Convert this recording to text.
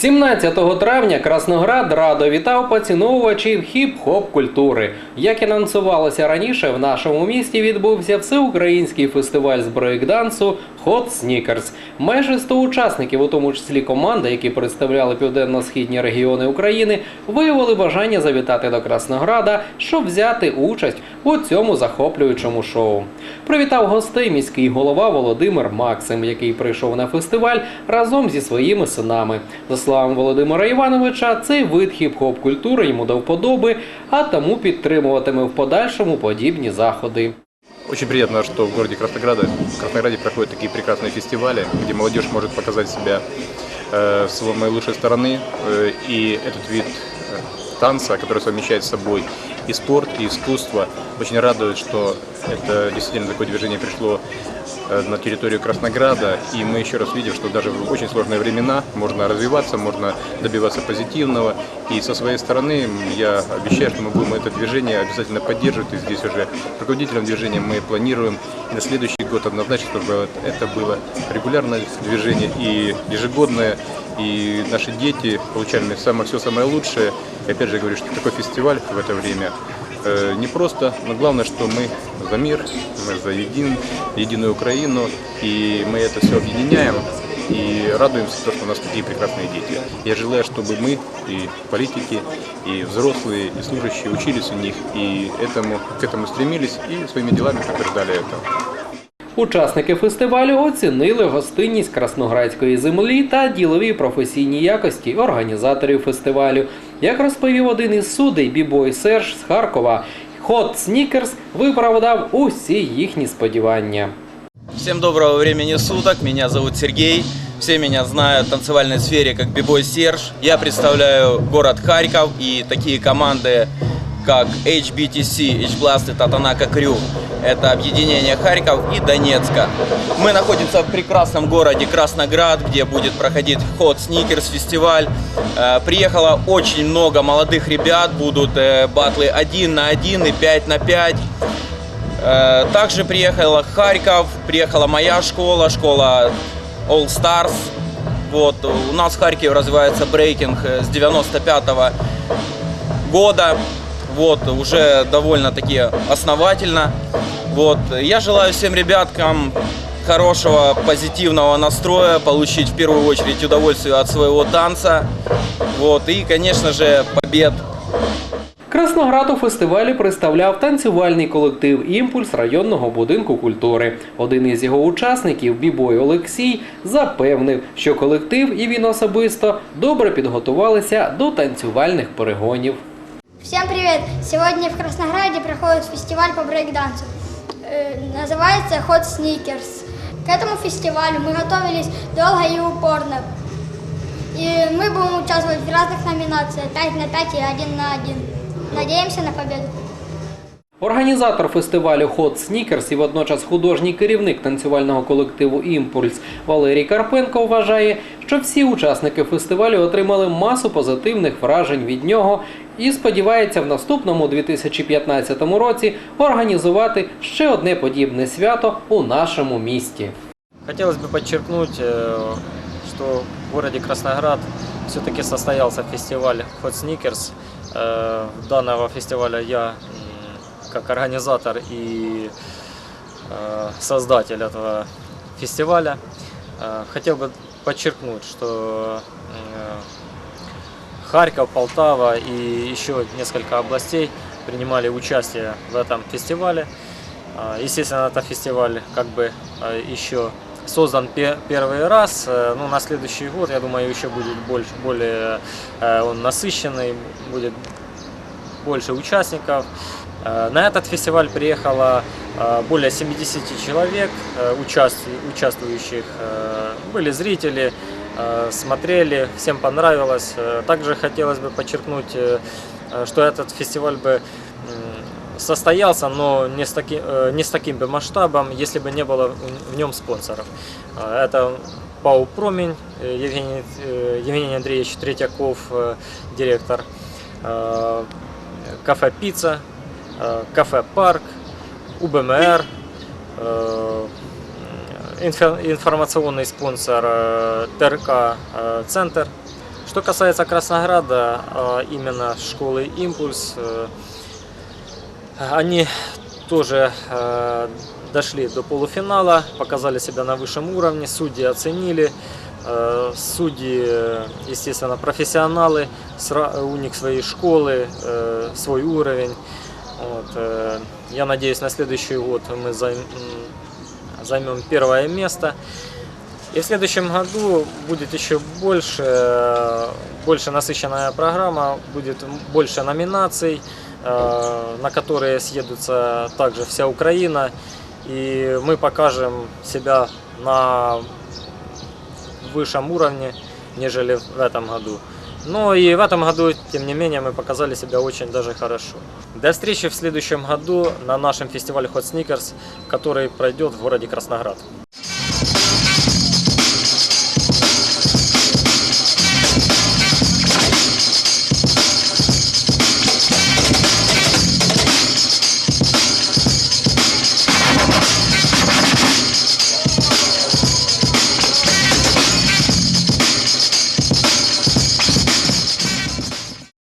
17 травня Красноград радо вітав поціновувачів хіп-хоп культури. Як анонсувалося раніше, в нашому місті відбувся всеукраїнський фестиваль з брейкдансу Hot Sneakers. Майже 100 учасників, у тому числі команди, які представляли південно-східні регіони України, виявили бажання завітати до Краснограда, щоб взяти участь у цьому захоплюючому шоу. Привітав гостей міський голова Володимир Максим, який прийшов на фестиваль разом зі своїми синами. За словами Володимира Івановича, цей вид хіп-хоп культури йому до вподоби, а тому підтримуватиме в подальшому подібні заходи. Очень приятно, что в городе Краснограда, в Краснограде проходят такие прекрасные фестивали, где молодежь может показать себя э, с самой лучшей стороны. Э, и этот вид э, танца, который совмещает с собой и спорт, и искусство, очень радует, что это действительно такое движение пришло э, на территорию Краснограда. И мы еще раз видим, что даже в очень сложные времена можно развиваться, можно добиваться позитивного. И со своей стороны я обещаю, что мы будем это движение обязательно поддерживать. И здесь уже руководителем движения мы планируем и на следующий год однозначно, чтобы это было регулярное движение и ежегодное. И наши дети получали самое, все самое лучшее. И опять же говорю, что такой фестиваль в это время э, не просто, но главное, что мы за мир, мы за един, единую Украину, и мы это все объединяем и радуемся, то, что у нас такие прекрасные дети. Я желаю, чтобы мы, и политики, и взрослые, и служащие учились у них, и этому, к этому стремились, и своими делами подтверждали это. Учасники фестивалю оцінили гостинність красноградської землі та ділові професійні якості організаторів фестивалю. Як розповів один із судей бібой Серж з Харкова, Hot Sneakers виправдав усі їхні сподівання. Всем доброго времени суток, меня зовут Сергей. Все меня знают в танцевальной сфере как Бибой Серж. Я представляю город Харьков и такие команды, как HBTC, H-Blast и Татанака Крю. Это объединение Харьков и Донецка. Мы находимся в прекрасном городе Красноград, где будет проходить Hot Sneakers фестиваль. Э, Приехало очень много молодых ребят, будут э, батлы 1 на 1 и 5 на 5. Э, Также приехала Харьков, приехала моя школа, школа All Stars. Вот, у нас в Харькове развивается брейкинг с 95 года. Вот, уже довольно-таки основательно. Вот, я желаю всем ребяткам хорошего, позитивного настроя, получить в первую очередь удовольствие от своего танца. Вот, и, конечно же, побед Красноград у фестивалі представляв танцювальний колектив Імпульс районного будинку культури. Один із його учасників, бібой Олексій, запевнив, що колектив і він особисто добре підготувалися до танцювальних перегонів. Всем привет! Сегодня в Краснограде проходит фестиваль по брейкдансу. Э, Называется Hot Sneakers. К этому фестивалю мы готовились долго и упорно. И мы будем участвовать в разных номинациях 5 на 5 и 1 на 1. Надеемся на победу. Організатор фестивалю Hot Sneakers і водночас художній керівник танцювального колективу Імпульс Валерій Карпенко вважає, що всі учасники фестивалю отримали масу позитивних вражень від нього і сподівається в наступному 2015 році організувати ще одне подібне свято у нашому місті. Хотелось бы подчеркнуть, э, что в городе Красноград все-таки состоялся фестиваль Hot Sneakers. Э, Данного фестиваля я м, как организатор и э, создатель этого фестиваля э, хотел бы подчеркнуть, что э, Харьков, Полтава и еще несколько областей принимали участие в этом фестивале. Естественно, это фестиваль как бы еще создан пе- первый раз. Э, Ну, на следующий год, я думаю, еще будет больше, более он насыщенный, будет больше участников. Э, На этот фестиваль приехало э, более 70 человек, э, участву- участвующих. Были зрители, смотрели, всем понравилось. Также хотелось бы подчеркнуть, что этот фестиваль бы состоялся, но не с, таки, не с таким бы масштабом, если бы не было в- нем спонсоров. Это ПАО «Промень», Евгений, Евгений Андреевич Третьяков, директор, кафе «Пицца», э, кафе «Парк», УБМР, инфо- информационный спонсор ТРК «Центр», Что касается Краснограда, именно школы «Импульс», они тоже дошли до полуфинала, показали себя на высшем уровне, судьи оценили. Э, Судьи, естественно, профессионалы, у них свои школы, э, свой уровень. Вот, э, Я надеюсь, на следующий год мы займем первое место. И в следующем году будет еще больше, больше насыщенная программа, будет больше номинаций, на которые съедутся также вся Украина. И мы покажем себя на высшем уровне, нежели в этом году. Но и в этом году, тем не менее, мы показали себя очень даже хорошо. До встречи в следующем году на нашем фестивале Hot Sneakers, который пройдет в городе Красноград.